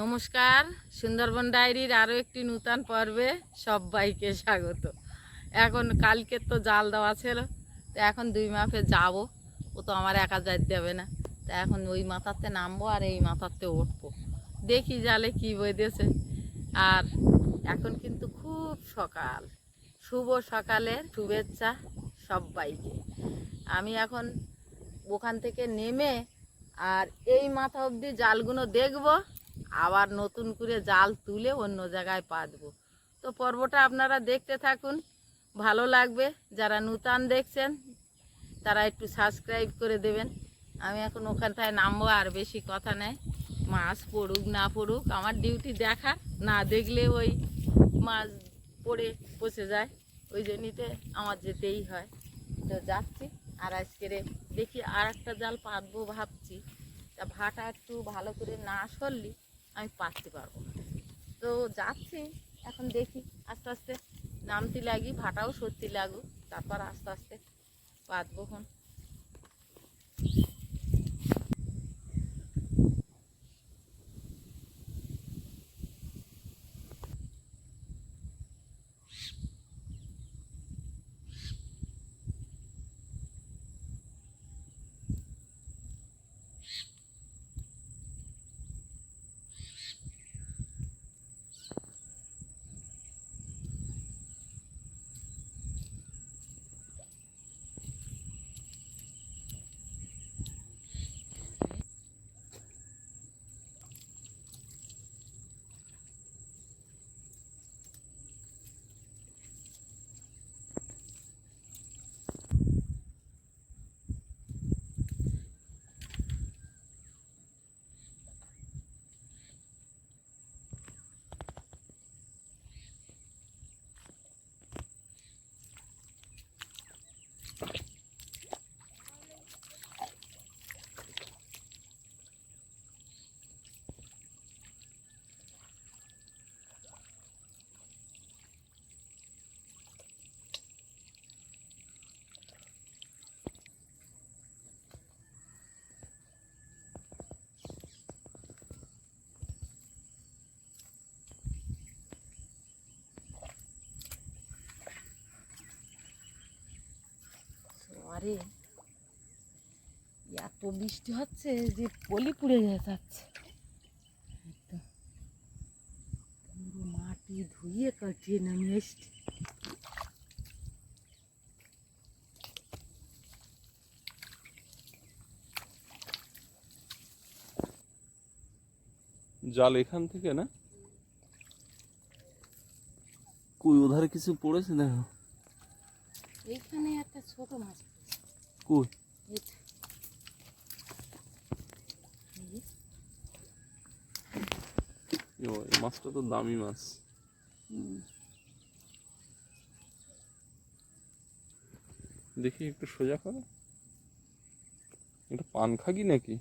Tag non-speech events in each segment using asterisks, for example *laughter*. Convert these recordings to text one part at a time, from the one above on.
নমস্কার, সুন্দরবন ডায়েরির আরও একটি নূতন পর্বে সবাইকে স্বাগত। এখন কালকে তো জাল দেওয়া ছিল, তো এখন দুই মাপে যাব। ও তো আমার একা যাইতে দেবে না। তা এখন ওই মাথাতে নামবো আর এই মাথাতে উঠবো। দেখি জালে কি বইতেছে। আর এখন কিন্তু খুব সকাল। শুভ সকালের শুভেচ্ছা সবাইকে। আমি এখন ওখান থেকে নেমে আর এই মাথা অবধি জালগুলো দেখব। আবার নতুন করে জাল তুলে অন্য জায়গায় পাতবো। তো পর্বটা আপনারা দেখতে থাকুন, ভালো লাগবে। যারা নূতন দেখছেন, তারা একটু সাবস্ক্রাইব করে দেবেন। আমি এখন ওখানটায় নামবো আর বেশি কথা নেই। মাছ পড়ুক, না পড়ুক, আমার ডিউটি দেখা না দেখলে ওই মাছ পড়ে, পচে যায়। ওই জন্যতে আমার যেতেই হয়। তো যাচ্ছি আর আজকের দেখি আর একটা জাল পাতবো ভাবছি। তা ভাটা একটু ভালো করে না সরলি আমি পাততে পারব তো যাচ্ছি, এখন দেখি আস্তে আস্তে নামতে লাগি, ভাটাও সত্যি লাগু তারপর আস্তে আস্তে পাতবো খন আরে এত বৃষ্টি হচ্ছে যে পলি পুড়ে যাচ্ছে। পুরো মাটি ধুয়ে কাটিয়ে নামিয়ে এসছি। জাল এখান থেকে না? কই ওধারে কিছু পড়েছে দেখো। এইখানে একটা ছোট মাছ কই এই মাছটা তো দামি মাছ। দেখি একটু সোজা করো। এটা পান খাগি নাকি?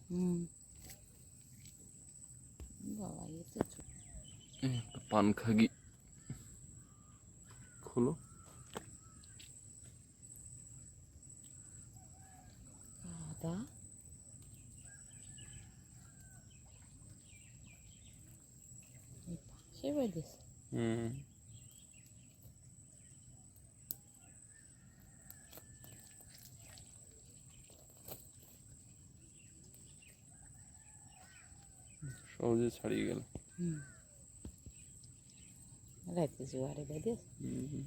পান খাগি। খোলো কাদা পাশে বেঁধেছে হুম। সহজে ছাড়িয়ে গেল। হুম। রাতে জোয়ারে বেঁধেছে? হুম।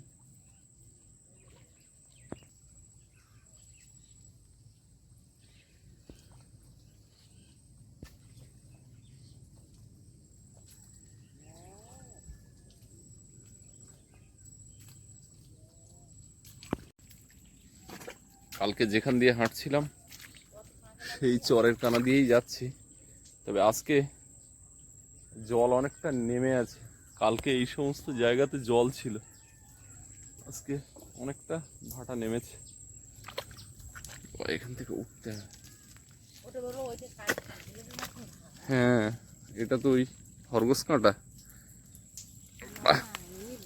কালকে যেখান দিয়ে হাঁটছিলাম, সেই চরের কানা দিয়েই যাচ্ছি। তবে আজকে জল অনেকটা নেমে আছে। কালকে এই সমস্ত জায়গাতে জল ছিল। আজকে অনেকটা ভাটা নেমেছে। এখান থেকে উঠতে হবে। হ্যাঁ এটা তো ওই খরগোশ কাঁটা। এই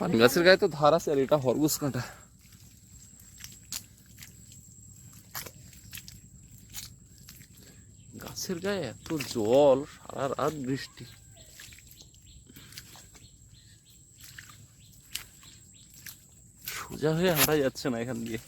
বান গাছের গায়ে তো ধার আছে আর এটা খরগোশ কাঁটা। গাছের গায়ে এত জল সারা রাত বৃষ্টি। সোজা হয়ে হারা যাচ্ছে না এখান দিয়ে।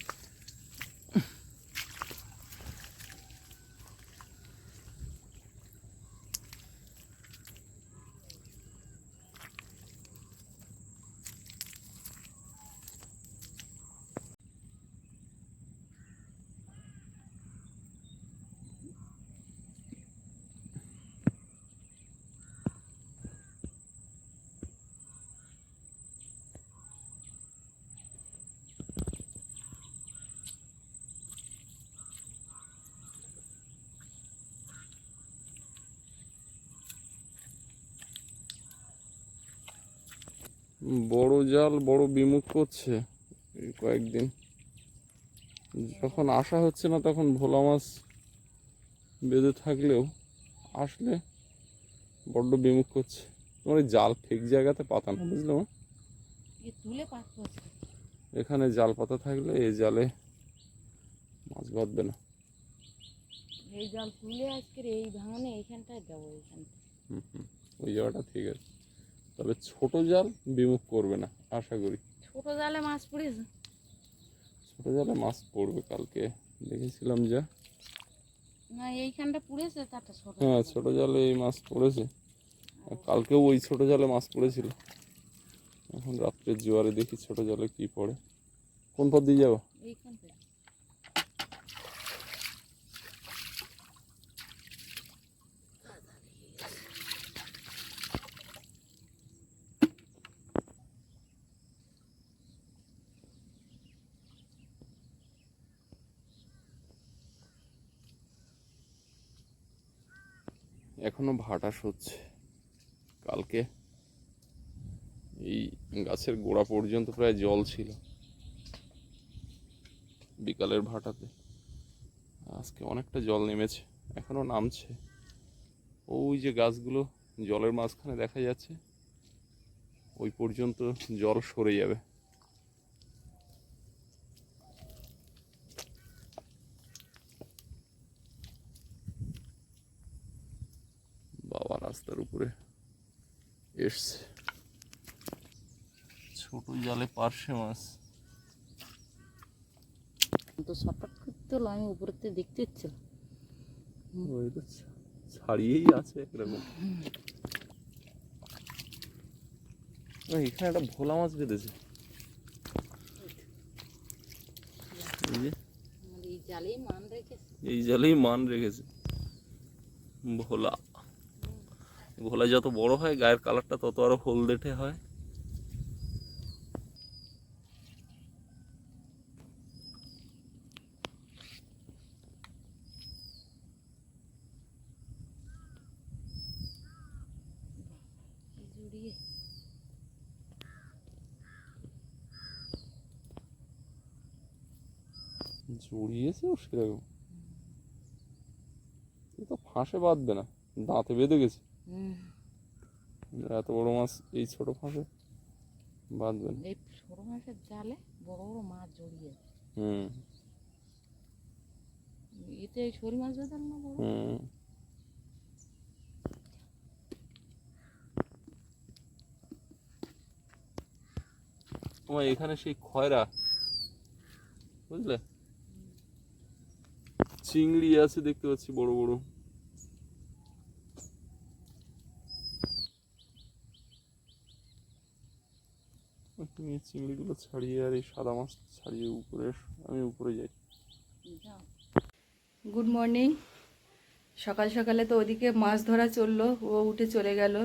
বড় জাল বড় বিমুখ করছে এই কয়েকদিন। যখন আসা হচ্ছে না তখন ভোলা মাছ বেঁধে থাকলেও আসলে বড্ড বিমুখ করছে। তোমার এই জাল ঠিক জায়গাতে পাতা না বুঝলে? এখানে জাল পাতা থাকলে এই জালে মাছ বাঁধবে না। এই জাল তুলে আজকের এই ভাঙনে এইখানটায় দেবো এইখানটা হুম হুম ওই জায়গাটা ঠিক আছে। তবে ছোট জাল বিমুখ করবে না আশা করি। ছোট জালে মাছ পড়েছে? ছোট জালে মাছ পড়বে কালকে দেখেছিলাম যা। না এইখানটা পড়েছে তারটা ছোট হ্যাঁ ছোট জালে এই মাছ পড়েছে। কালকেও ওই ছোট জালে মাছ পড়েছিল। এখন রাত্রের জোয়ারে দেখি ছোট জালে কি পড়ে। কোন পথ দিয়ে যাব? এইখান থেকে। এখনও ভাটাস হচ্ছে কালকে এই গাছের গোড়া পর্যন্ত প্রায় জল ছিল। বিকালের ভাটাতে। আজকে অনেকটা জল নেমেছে, এখনও নামছে। ওই যে গাছগুলো জলের মাঝখানে দেখা যাচ্ছে, ওই পর্যন্ত জল সরে যাবে। বাবা রাস্তার উপরে এসছে। ছোট জালে পার্শে মাছ। তো শর্টকাট করতে হলো আমি উপরেতে দেখতে ইচ্ছিল ওই তো ছাড়িয়েই আছে একরকম। এখানে একটা ভোলা মাছ বেঁধেছে। জালেই মান রেখেছে। এই জালেই মান রেখেছে। ভোলা। ভোলা যত বড় হয়, গায়ের কালারটা তত আরও হলদেটে হয়। জড়িয়েছে জড়িয়ে সেরকম। এ তো ফাঁসে বাঁধবে না, দাঁতে বেঁধে গেছে। এত বড় মাছ এই ছোট ফাঁসে বাঁধবে না এই ছোট মাছের জালে বড় বড় মাছ জড়িয়ে হুম। এতে শোল মাছ বেঁধার না বড় হুম। তোমার এখানে সেই খয়রা বুঝলে? চিংড়ি আছে দেখতে পাচ্ছি বড় বড়। এই চিংড়িগুলো ছাড়িয়ে আর এই সাদা মাছ ছাড়িয়ে উপরে আমি উপরে যাই। গুড মর্নিং সকাল সকালে তো ওদিকে মাছ ধরা চলল, ও উঠে চলে গেল,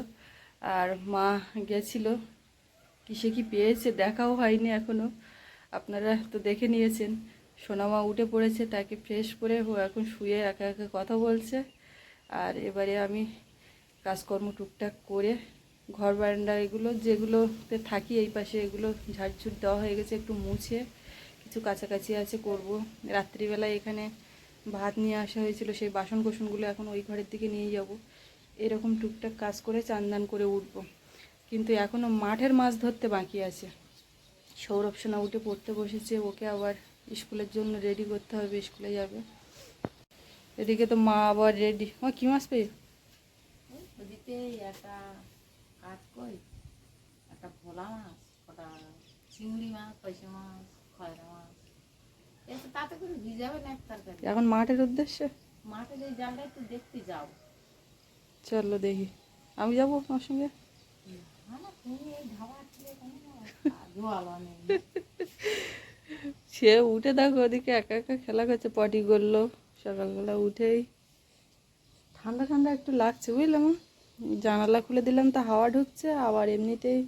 আর মা গেছিল। কিসে কি পেয়েছে দেখাও হয়নি এখনও আপনারা তো দেখে নিয়েছেন, সোনামা উঠে পড়েছে, তাকে ফ্রেশ করে ও এখন শুয়ে একা একা কথা বলছে। আর এবারে আমি কাজকর্ম টুকটাক করে ঘর বারান্দা এগুলো, যেগুলোতে থাকি, এই পাশে এগুলো ঝাড়ঝুট দেওয়া হয়ে গেছে, একটু মুছে কিছু কাছাকাছি আছে করব। রাত্রিবেলায় এখানে ভাত নিয়ে আসা হয়েছিল, সেই বাসন কোসনগুলো এখন ওই ঘরের দিকে নিয়ে যাব। এরকম টুকটাক কাজ করে চান্দান করে উঠব। কিন্তু এখনও মাঠের মাছ ধরতে বাকি আছে। সৌরভ সোনা উঠে পড়তে বসেছে, ওকে আবার স্কুলের জন্য রেডি করতে হবে, স্কুলে যাবে। এদিকে তো মা আবার রেডি ও কী মাছ পেয়ে? কাঠ কই একটা ভোলা মাছ ওটা চিংড়ি মাছ পয়সা মাছ খয়রা মাছ। এসে তাতে করে ভিজাবে না এক তরকারি। এখন মাঠের উদ্দেশ্যে? মাঠে যে জালটা একটু দেখতে যাও। চলো দেখি। আমি যাব আপনার সঙ্গে? এই সে উঠে দেখো ওদিকে একা একা খেলা করছে পটি করল সকালবেলা উঠেই। ঠান্ডা ঠান্ডা একটু লাগছে বুঝলাম জানালা খুলে দিলাম, তো হাওয়া ঢুকছে, আবার এমনিতেই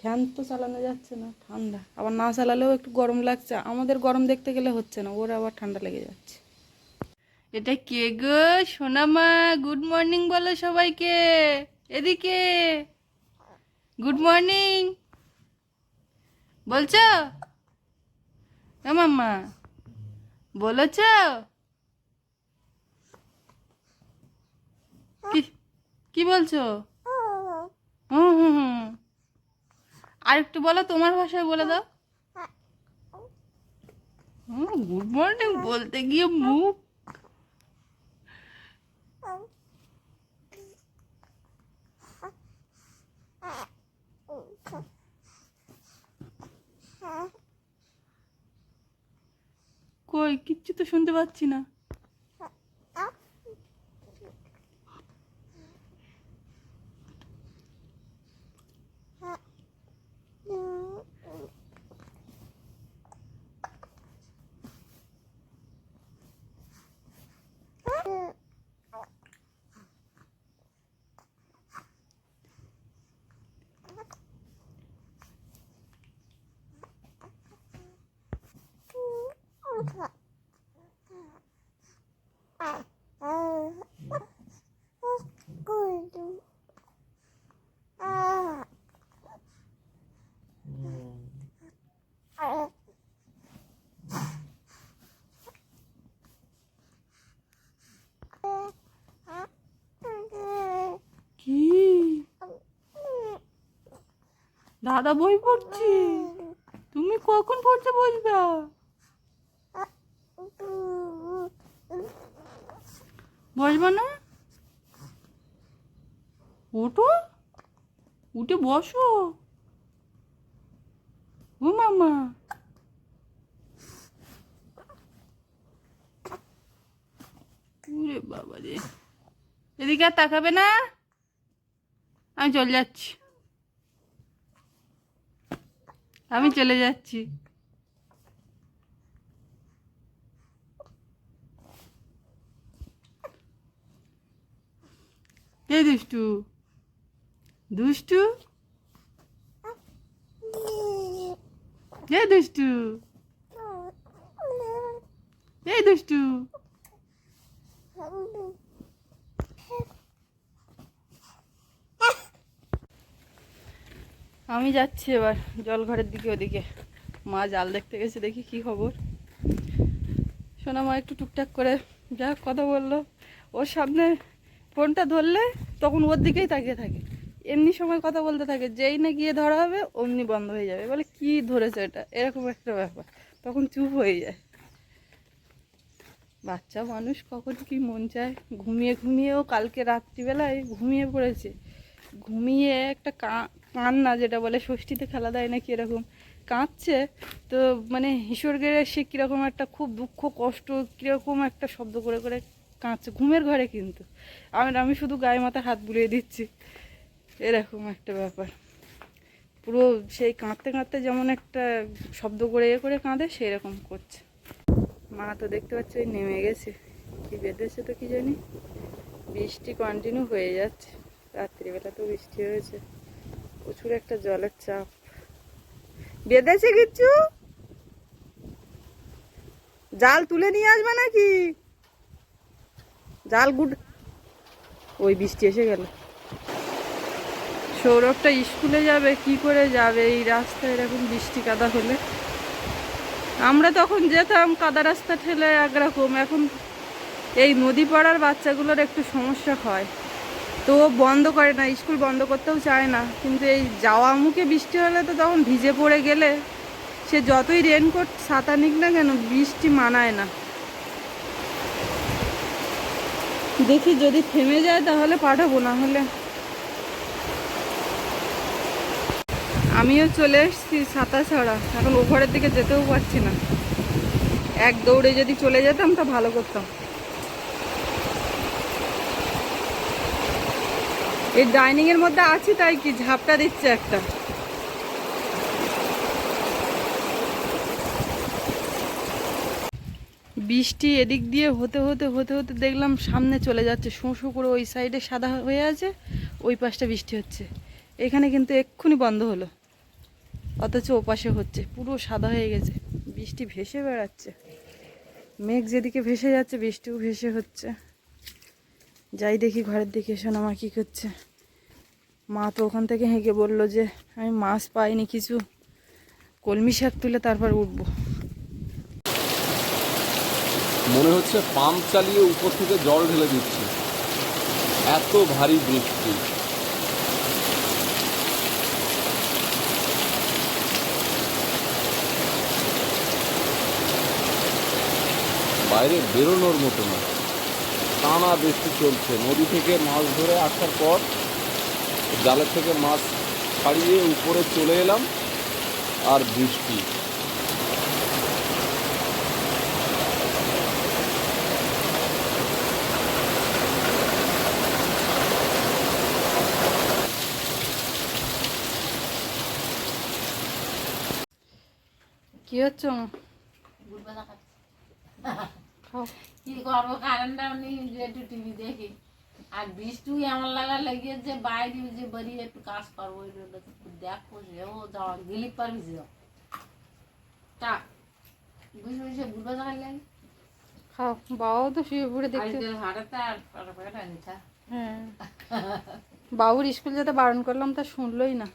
ফ্যান তো চালানো যাচ্ছে না, ঠান্ডা। আবার না চালালেও একটু গরম লাগছে, আমাদের গরম দেখতে গেলে হচ্ছে না, ওর আবার ঠান্ডা লেগে যাচ্ছে। এটা কে গো? সোনামা গুড মর্নিং বলো সবাইকে। এদিকে। গুড মর্নিং বলছো? মাম্মা, বলেছ? কি কি বলছো? হুম হুম হুম আর একটু বলো, তোমার ভাষায় বলে দাও। গুড মর্নিং বলতে গিয়ে মুখ। কই, কিচ্ছু তো শুনতে পাচ্ছি না। দাদা বই পড়ছি? তুমি কখন পড়তে বসবা? বসবা না? ওঠো। উঠে বসো। ও মামা। বাবা রে এদিকে আর তাকাবে না? আমি চলে যাচ্ছি। আমি চলে যাচ্ছি। এই দুষ্টু? দুষ্টু? এই দুষ্টু? এই দুষ্টু? আমি যাচ্ছি এবার, জলঘরের দিকে, ওদিকে। মা জাল দেখতে গেছে, দেখি কি খবর। সোনা মা একটু টুকটাক করে যা কথা বলল। ওর সামনে ফোনটা ধরলে তখন ওর দিকেই তাকিয়ে থাকে। এমনি সময় কথা বলতে থাকে, যেই না গিয়ে ধরা হবে, অমনি বন্ধ হয়ে যাবে। বলে, কি ধরেছে এটা? এরকম একটা ব্যাপার। তখন চুপ হয়ে যায়। বাচ্চা মানুষ কখন কি মন চায়? ঘুমিয়ে ঘুমিয়েও কালকে রাত্রিবেলায় ঘুমিয়ে পড়েছে। ঘুমিয়ে একটা কা- কান্না যেটা বলে, ষষ্ঠীতে খেলা দেয় নাকি এরকম, কাঁদছে। তো মানে হিসর গেড়ে সে কীরকম একটা খুব দুঃখ, কষ্ট, কীরকম একটা শব্দ করে করে কাঁদছে, ঘুমের ঘরে কিন্তু। আমি আমি শুধু গায়ে মাথা হাত বুলিয়ে দিচ্ছি। এরকম একটা ব্যাপার। পুরো সেই কাঁদতে কাঁদতে যেমন একটা শব্দ করে, এ করে কাঁদে সেই রকম করছে। মা তো দেখতে পাচ্ছি, ওই নেমে গেছে। কি বেঁধেছে তো কি জানি? বৃষ্টি কন্টিনিউ হয়ে যাচ্ছে। রাত্রিবেলা তো বৃষ্টি হয়েছে। প্রচুর একটা জলের চাপ। বেঁধেছে কিচ্ছু? জাল তুলে নিয়ে আসবে নাকি? জাল গুড ওই বৃষ্টি এসে গেল। সৌরভটা স্কুলে যাবে, কি করে যাবে? এই রাস্তায় এরকম বৃষ্টি কাদা হলে। আমরা তখন যেতাম, কাদা রাস্তা ঠেলে একরকম। এখন এই নদী পাড়ার বাচ্চাগুলোর একটু সমস্যা হয়। তো বন্ধ করে না, স্কুল বন্ধ করতেও চায় না। কিন্তু এই যাওয়া মুখে বৃষ্টি হলে তো তখন ভিজে পড়ে গেলে। সে যতই রেনকোট ছাতা নিক না কেন, বৃষ্টি মানায় না। দেখি যদি থেমে যায় তাহলে পাঠাবো, না হলে। আমিও চলে এসছি এসেছি ছাড়া। এখন ওঘরের দিকে যেতেও পারছি না। এক দৌড়ে যদি চলে যেতাম তা ভালো করতাম। এই ডাইনিং এর মধ্যে আছি তাই কি ঝাপটা দিচ্ছে একটা। বৃষ্টি এদিক দিয়ে হতে হতে হতে হতে দেখলাম সামনে চলে যাচ্ছে। শু শু করে ওই সাইডে সাদা হয়ে আছে, ওই পাশটা বৃষ্টি হচ্ছে। এখানে কিন্তু এক্ষুনি বন্ধ হলো। অথচ ও পাশে হচ্ছে, পুরো সাদা হয়ে গেছে। বৃষ্টি ভেসে বেড়াচ্ছে। মেঘ যেদিকে ভেসে যাচ্ছে, বৃষ্টিও ভেসে হচ্ছে। যাই দেখি ঘরের দিকে এসো না মা কী করছে। মা তো ওখান থেকে হেঁকে বলল যে, আমি মাছ পাইনি কিছু। কলমি শাক তুলে তারপর উঠবো। মনে হচ্ছে পাম্প চালিয়ে উপর থেকে জল ঢেলে দিচ্ছে। এত ভারী বৃষ্টি। বাইরে বেরোনোর মতো না। টানা বৃষ্টি চলছে। নদী থেকে মাছ ধরে আসার পর জালের থেকে মাছ ছাড়িয়ে উপরে চলে এলাম আর বৃষ্টি। কি হচ্ছে মা? খাও কি করব কারেন্টটাও নেই যে একটু টিভি দেখি। আর বৃষ্টি আমার লাগা লেগে যে বাইরে যে বেরিয়ে একটু কাজ করব দেখো যে ও যাওয়া গেলি পারবি যে তা বুঝে বুঝে বুঝবে দেখা লাগে খাও বাবাও তো শুয়ে পড়ে আজকে আর হ্যাঁ। বাবুর স্কুল যেতে বারণ করলাম তা শুনলোই না।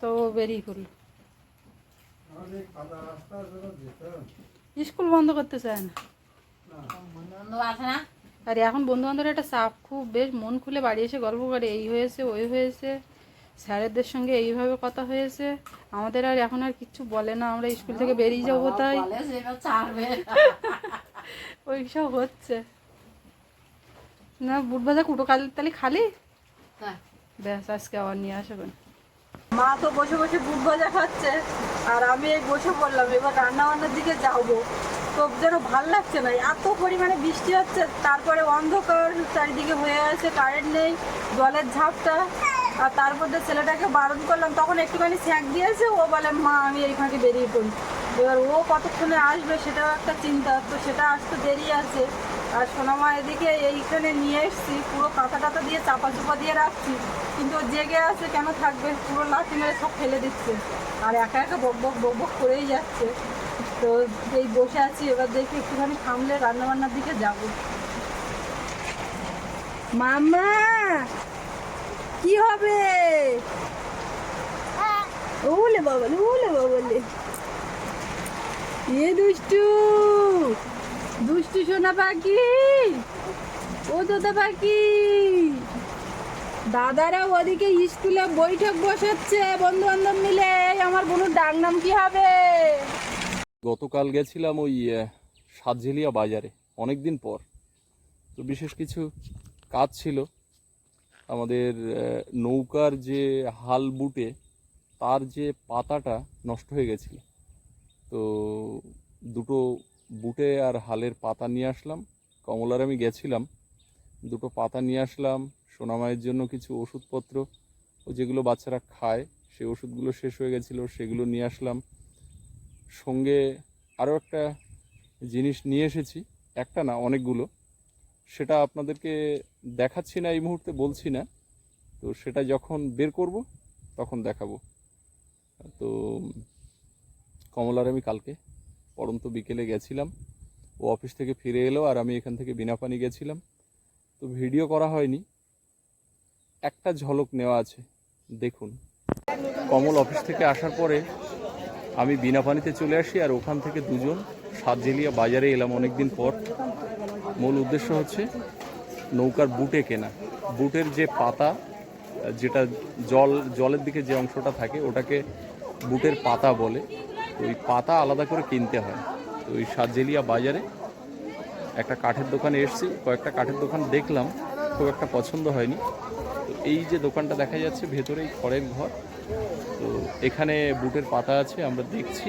তো বেরিয়ে পড়ল। স্কুল বন্ধ করতে চায় না। আর এখন বন্ধু বান্ধবের একটা চাপ খুব বেশ মন খুলে বাড়ি এসে গল্প করে এই হয়েছে ওই হয়েছে স্যারেদের সঙ্গে এইভাবে কথা হয়েছে আমাদের আর এখন আর কিচ্ছু বলে না আমরা স্কুল থেকে বেরিয়ে যাব তাই *laughs* ওই সব হচ্ছে। না বুট ভাজা কুটো কাল তাহলে খালি? হ্যাঁ। ব্যাস আজকে আবার নিয়ে আসবেন মা তো বসে বসে বুট ভাজা খাচ্ছে, আর আমি এই বসে পড়লাম, এবার রান্না বান্নার দিকে যাব। তো যেন ভালো লাগছে না, এত পরিমাণে বৃষ্টি হচ্ছে, তারপরে অন্ধকার চারিদিকে হয়ে আছে কারেন্ট নেই, জলের ঝাপটা। আর তার মধ্যে ছেলেটাকে বারণ করলাম, তখন একটুখানি স্যাঁক দিয়েছে, ও বলে, মা, আমি এইখানে বেরিয়ে পড়ি। এবার ও কতক্ষণে আসবে, সেটাও একটা চিন্তা, তো সেটা আসতে দেরি আছে। আর সোনামা এদিকে এইখানে নিয়ে এসছি, পুরো কাঁথা টাতা দিয়ে চাপা চুপা দিয়ে রাখছি, কিন্তু জেগে আছে, কেন থাকবে? পুরো লাঠি মেরে সব ফেলে দিচ্ছে। আর একা একা বক বক বক বক করেই যাচ্ছে। তো এই বসে আছি, এবার দেখি একটুখানি থামলে রান্না বান্নার দিকে যাব। মামা কি হবে? ওলে বাবালে ওলে বাবালে। এ দুষ্টু। দুষ্টু সোনা পাখি। ও তোতা পাখি। দাদারা ওদিকে স্কুলে বৈঠক বসাচ্ছে বন্ধু বান্ধব মিলে আমার বোনের ডাক নাম কি হবে? গতকাল গেছিলাম ওই সাতঝেলিয়া বাজারে অনেক দিন পর। তো বিশেষ কিছু কাজ ছিল। আমাদের নৌকার যে হাল বুটে, তার যে পাতাটা নষ্ট হয়ে গেছিল। তো দুটো বুটে আর হালের পাতা নিয়ে আসলাম। কমলার আমি গেছিলাম। দুটো পাতা নিয়ে আসলাম। সোনামায়ের জন্য কিছু ওষুধপত্র। ও যেগুলো বাচ্চারা খায়, সেই ওষুধগুলো শেষ হয়ে গেছিল, সেগুলো নিয়ে আসলাম। সঙ্গে আরও একটা জিনিস নিয়ে এসেছি। একটা না, অনেকগুলো। সেটা আপনাদেরকে দেখাচ্ছি না, এই মুহূর্তে বলছি না। তো সেটা যখন বের করব, তখন দেখাবো। তো কমলার আমি কালকে পরন্ত বিকেলে গেছিলাম। ও অফিস থেকে ফিরে এলো আর আমি এখান থেকে বিনা পানি গেছিলাম। তো ভিডিও করা হয়নি। একটা ঝলক নেওয়া আছে। দেখুন। কমল অফিস থেকে আসার পরে আমি বিনা পানিতে চলে আসি আর ওখান থেকে দুজন সাতজেলিয়া বাজারে এলাম অনেক দিন পর। মূল উদ্দেশ্য হচ্ছে নৌকার বুটে কেনা। বুটের যে পাতা, যেটা জল, জলের দিকে যে অংশটা থাকে, ওটাকে বুটের পাতা বলে। তো ওই পাতা আলাদা করে কিনতে হয়। তো ওই সাতজেলিয়া বাজারে একটা কাঠের দোকানে এসেছি কয়েকটা কাঠের দোকান দেখলাম খুব একটা পছন্দ হয়নি। তো এই যে দোকানটা দেখা যাচ্ছে ভেতরেই খড়ের ঘর তো এখানে বুটের পাতা আছে আমরা দেখছি।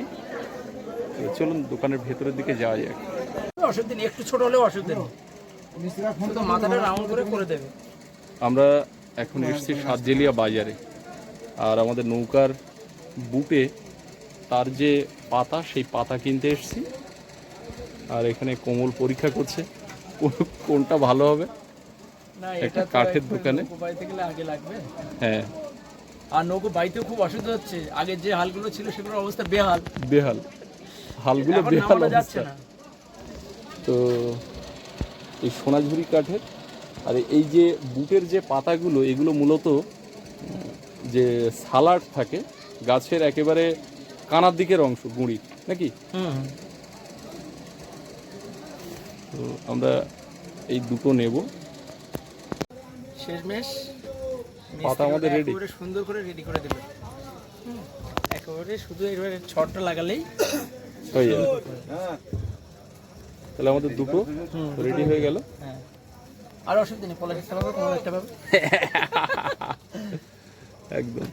তো চলুন দোকানের ভেতরের দিকে যাওয়া যাক। অসুবিধা নেই একটু ছোট হলেও অসুবিধা নেই। মাথাটা রাউন্ড করে করে দেবে। আমরা এখন এসেছি সাতজেলিয়া বাজারে। আর আমাদের নৌকার বুটে তার যে পাতা সেই পাতা কিনতে এসেছি। আর এখানে কোমল পরীক্ষা করছে কোনটা ভালো হবে? একটা কাঠের দোকানে? হ্যাঁ। আর নৌকো বাইতেও খুব অসুবিধা হচ্ছে। আগে যে হালগুলো ছিল সেগুলোর অবস্থা বেহাল। বেহাল। হালগুলো বেহাল অবস্থা। না। তো এই সোনাঝুরি কাঠের আর এই যে বুটের যে পাতাগুলো এগুলো মূলত যে সালাড থাকে গাছের একেবারে কানার দিকের অংশ গুঁড়ি নাকি? তো আমরা এই দুটো নেব। শেষমেশ পাতা আমাদের রেডি একেবারে সুন্দর করে রেডি করে দেবে। একেবারে শুধু এবারে ছটটা লাগালেই হয়ে যাবে। তাহলে আমাদের দুটো রেডি হয়ে গেল। হ্যাঁ। আর অসুবিধা নেই পলাশ একটা পাবে কমল একটা পাবে। একদম।